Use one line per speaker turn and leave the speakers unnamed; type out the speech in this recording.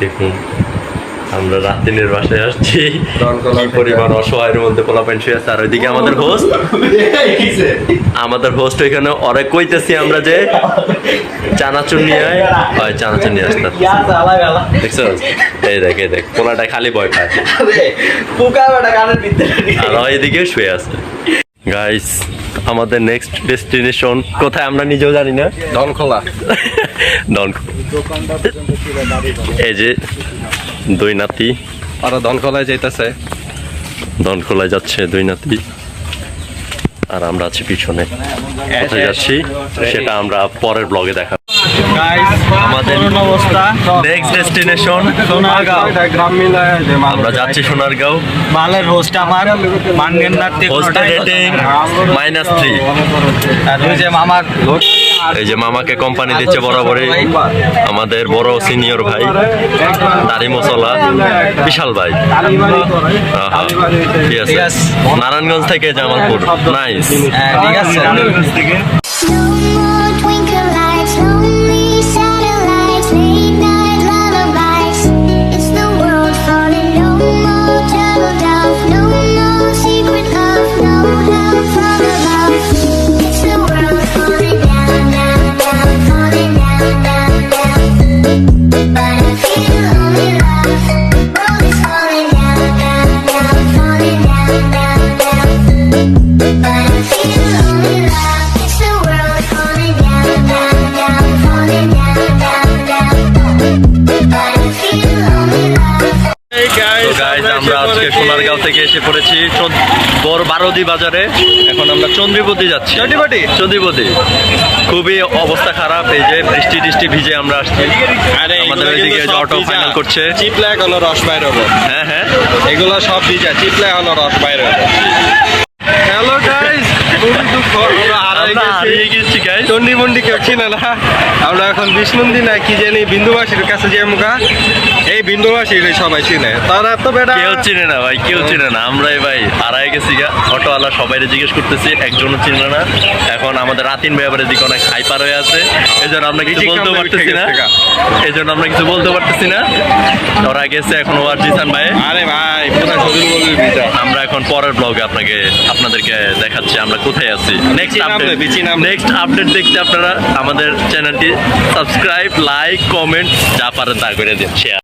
দেখুন আমরা রাতিনের বাসায় আসছি। কি পরিমাণ অসহায়ের মধ্যে পোলাপাইন শুয়ে আছে। আর ওইদিকে আমাদের হোস্ট আমাদের হোস্ট ওইখানে। অরে কইতেছি আমরা যে চানাচুর নিয়ে আয়। হয় চানাচুর নিয়ে আসতে। দেখছ? এই দেখ এই দেখ পোলাটা খালি ভয় পায়। আর ওইদিকে শুয়ে আছে। গাইস আমাদের নেক্সট ডেস্টিনেশন কোথায় আমরা নিজেও জানি না।
ডনখোলা
ডন এই যে দুই নাতি।
ওরা দনখোলায় যাইতেছে।
দনখোলায় যাচ্ছে দুই নাতি। আর আমরা আছি পিছনে। কোথায় যাচ্ছি সেটা আমরা পরের ব্লগে দেখাবো। আমাদের
অবস্থা।
Next destination
Sonargaon.
গ্রাম মিলায় যে
আমরা যাচ্ছি সোনারগাঁও।
মালের হোস্ট আমার। মানগেন্দার
হোস্টেল রেটিং মাইনাস থ্রি
আর ওই যে মামার
এই যে মামাকে কোম্পানি দিচ্ছে বরাবরই। আমাদের বড় সিনিয়র ভাই দাড়ি মশলা। বিশাল ভাই। নারায়ণগঞ্জ থেকে জামালপুর। নাইস
হ্যাঁ ঠিক আছে।
গাইজ আমরা আজকে সোনারগাঁও থেকে এসে পড়েছি বড় বারোদি বাজারে। এখন আমরা চন্দ্রীপতি যাচ্ছি।
চন্দ্রীপতি?
চন্দ্রীপতি। খুবই অবস্থা খারাপ এই যে বৃষ্টি টিষ্টি ভিজে আমরা আসছি। আমাদের ওইদিকে অটো ফাইনাল করছে।
চিপলে হলো রস বাইর হব।
হ্যাঁ হ্যাঁ।
এগুলো সব ভিজা চিপলে হলো রস বাইর হব। হ্যালো গাইস খুবই দুঃখ। আমরা হারাই
হারিয়ে গেছি
মন্ডি কেউ চিনে না। আমরা এখন বিষ্ণুন্দি না কি জানি বিন্দুবাসীর কাছে যে মুখা এই বিন্দুবাসীর সবাই চিনে। তারা তো বেটা
কেউ চিনে না ভাই কেউ চিনে না। আমরাই ভাই গেছি গা। অটোওয়ালা সবাই জিজ্ঞেস করতেছি একজনও চিনে না। এখন আমাদের রাতিন আবার এদিকে অনেক হাইপার হয়ে আছে। এই জন্য আমরা কিছু পারতেছি না। এই জন্য আমরা কিছু বলতে পারতেছি না। ওরা গেছে এখন ওয়ার জিসান ভাই।
আরে ভাই
আমরা এখন পরের ব্লগে আপনাকে আপনাদেরকে দেখাচ্ছি আমরা কোথায় আছি। নেক্সট আপডেট নেক্সট আপডেট দেখতে আপনারা আমাদের চ্যানেলটি সাবস্ক্রাইব লাইক কমেন্ট যা পারেন তা করে দিন শেয়ার